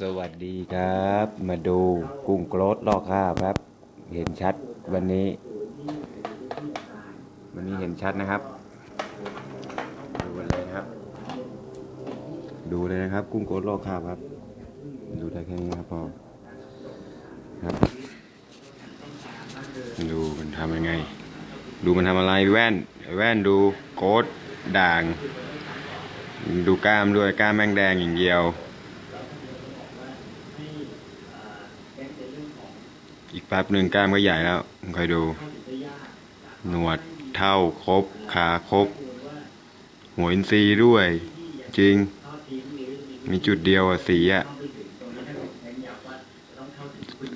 สวัสดีครับ มาดูกุ้งโกรดลอกข้าวครับ เห็นชัดวันนี้ วันนี้เห็นชัดนะครับ ดูเลยนะครับ ดูเลยนะครับ กุ้งโกรดลอกข้าวครับ ดูได้แค่นี้ครับพอครับ ดูมันทำยังไง ดูมันทำอะไรแว่น แว่นดูโกดด่าง ดูกล้ามด้วยกล้ามแมงแดงอย่างเดียว อีก แป๊บหนึ่งกล้ามก็ใหญ่แล้วคอยดู หนวดเท่าครบ ขาครบ หัวอินทรีย์ด้วย จริง มีจุดเดียวอะสีอะ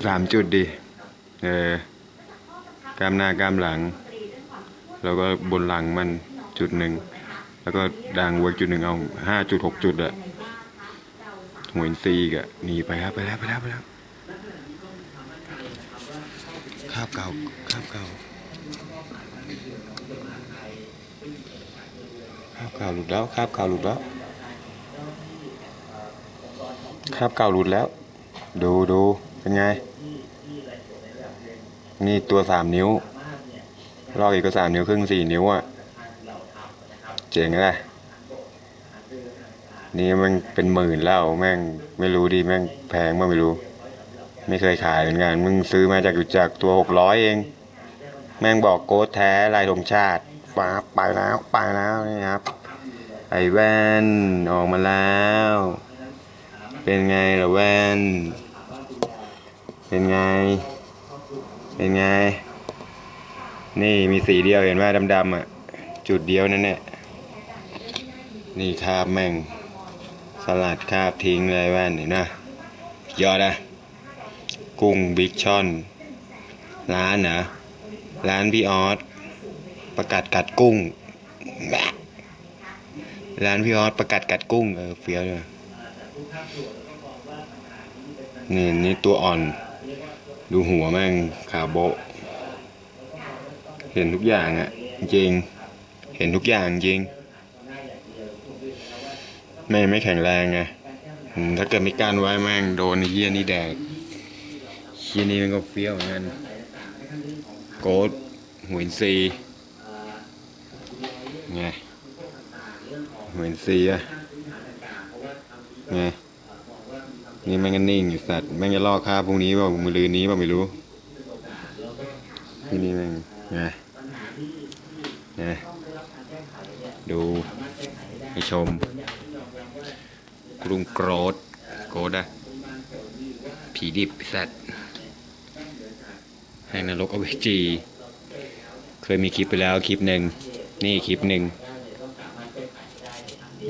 สามจุดดิ เออกล้ามหน้ากล้ามหลัง แล้วก็บนหลังมันจุดหนึ่ง แล้วก็ด่างวัวจุดหนึ่งเอาห้าจุดหกจุดอะหัวอินทรีย์อีกะหนีไปแล้วไปแล้วไปแล้วไปแล้วาบเก่าคาบเก่าคาบเก่าหลุดแล้วคาบเก่าหลุดแล้วคาบเก่าหลุดแล้ว ดูดูเป็นไง นี่ตัวสามนิ้วลอกอีกก็สามนิ้วครึ่งสี่นิ้วอะ เจ๋งเลยนี่มันเป็นหมื่นแล้วแม่งไม่รู้ดิแม่งแพงมากไม่รู้ ไม่เคยขายเหมือนกันมึงซื้อมาจากอยู่จากตัวหกร้อยเอง แม่งบอกโกดแท้ลายธงชาติฟ้าไปแล้วไปแล้วนี่ครับ ไอแว่นออกมาแล้ว เป็นไงล่ะแว่น เป็นไง เป็นไง นี่มีสีเดียวเห็นว่าดำๆอะ จุดเดียวนั่นแหละนี่คาบแม่ง สลัดคาบทิ้งเลยแว่นเห็นนะยอดอะ กุ้งบิ๊กช่อน ร้านเหรอร้านพี่ออสประกาศกัดกุ้งร้านพี่ออสประกาศกัดกุ้งเออเฟี้ยวเลยนี่นี่ตัวอ่อน ดูหัวแม่งขาโบเห็นทุกอย่างอะ่ะจริง เห็นทุกอย่างจริง แม่ไม่แข็งแรงไงถ้าเกิดไม่กั้นไว้แม่งโดนเฮียนี่แดก ทีนี้มันก็เฟี้ยวเหมือนกันโกดหัวอินซีไงหัวอินซีอะไงนี่แม่งก็นิ่งอยู่สัตว์แม่งจะล่อกคาพรุ่งนี้เปล่ามือลืนนี้เปล่าไม่รู้ที่นี่แม่งไงไงดูให้ชม กรุงโกรดโกรดอะผีดิบสัตว์ แห่งนรกอเวจี เคยมีคลิปไปแล้วคลิปหนึ่งนี่คลิปหนึ่ง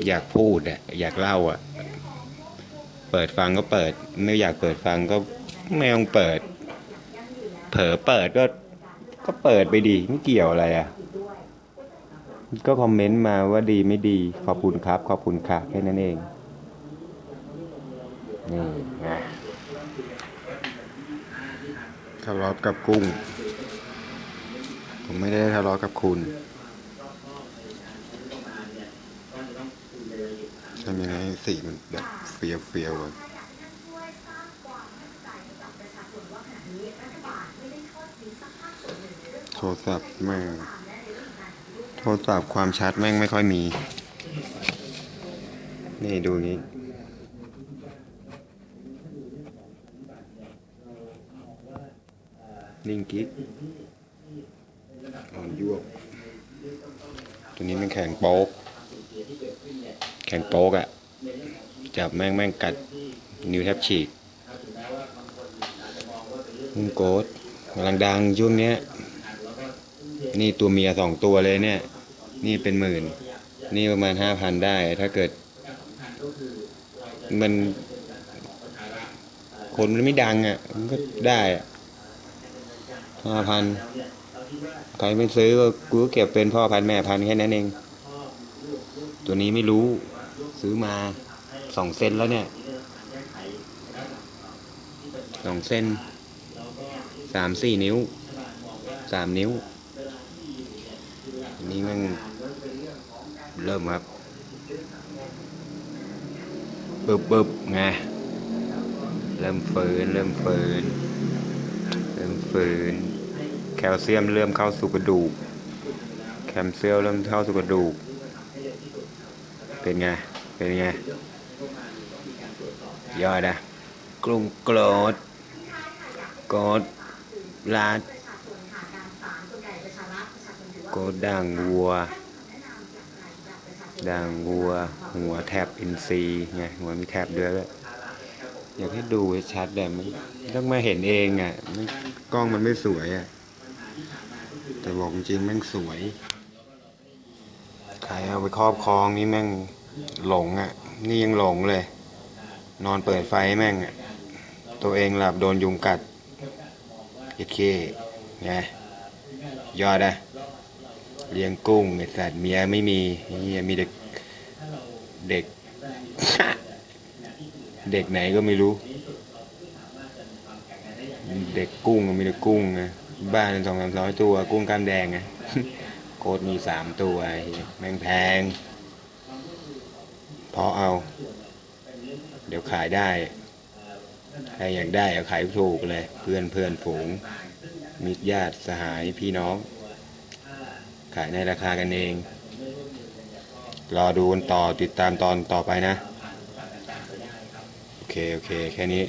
อยากพูดอะอยากเล่าอะเปิดฟังก็เปิด ไม่อยากเปิดฟังก็ไม่ต้องเปิด เผลอเปิดก็ก็เปิดไปดีไม่เกี่ยวอะไรอะก็คอมเมนต์มาว่าดีไม่ดีขอบคุณครับ ขอบคุณค่ะแค่นั้นเองนี่ไง ทะเลาะกับกุ้ง ผมไม่ได้ทะเลาะกับคุณทำยังไงให้สีมันแบบเฟียวเฟียวๆอะโทรศัพท์แม่งโทรศัพท์ความชัดแม่งไม่ค่อยมี นี่ดูนี้ นิ่งกิ๊กอ่อนยวบตัวนี้มันแข็งโป๊ก แข็งโป๊กอะจับแม่งแม่งกัด นิ้วแทบฉีกมุ้งโกดกำลังดังช่วงเนี้ย นี่ตัวเมียสองตัวเลยเนี่ย นี่เป็นหมื่น นี่ประมาณห้าพันได้ ถ้าเกิด มันคนมันไม่ดังอะ่ะ มันก็ได้อะ ห้าพันใครไม่ซื้อก็กูเก็บเป็นพ่อพันแม่พันแค่นั้นเอง ตัวนี้ไม่รู้ ซื้อมาสองเซนแล้วเนี่ยสองเซนสามสี่นิ้วสามนิ้วนนี้มันเริ่มครับปึ๊บปึ๊บไงเริ่มฝืนเริ่มฝืนเริ่ม ฝืน แคลเซียมเริ่มเข้าสู่กระดูก แคลเซียมเริ่มเข้าสู่กระดูก เป็นไง เป็นไงยอดอะกรุงโกรธโกรธลาดโกรธด่างวัวด่างวัว หัวแทบอินซีไงหัวมีแทบเดือยด้วย อยากให้ดูให้ชัดแต่มันต้องมาเห็นเองอะไม่กล้องมันไม่สวยอะ แต่บอกจริงๆแม่งสวย ใครเอาไปครอบครองนี่แม่งหลงอะ นี่ยังหลงเลย นอนเปิดไฟแม่งอะ ตัวเองหลับโดนยุงกัดเย็ดเคไงยอดอะเลี้ยงกุ้งไอ้สัตว์เมียไม่มีเฮียมีเด็กเด็ก เด็กไหนก็ไม่รู้ เด็กกุ้งมีแต่กุ้งไงบ้านสองสามร้อยตัว กุ้งกล้ามแดงไงโคตรมีสามตัวแม่งแพงพอเอา เดี๋ยวขายได้ใครอยากได้เอาขายถูกเลย เพื่อนเพื่อนฝูง มิตรญาติสหายพี่น้อง ขายในราคากันเอง รอดูกันต่อติดตามตอนต่อไปนะ เค โอเค แค่นี้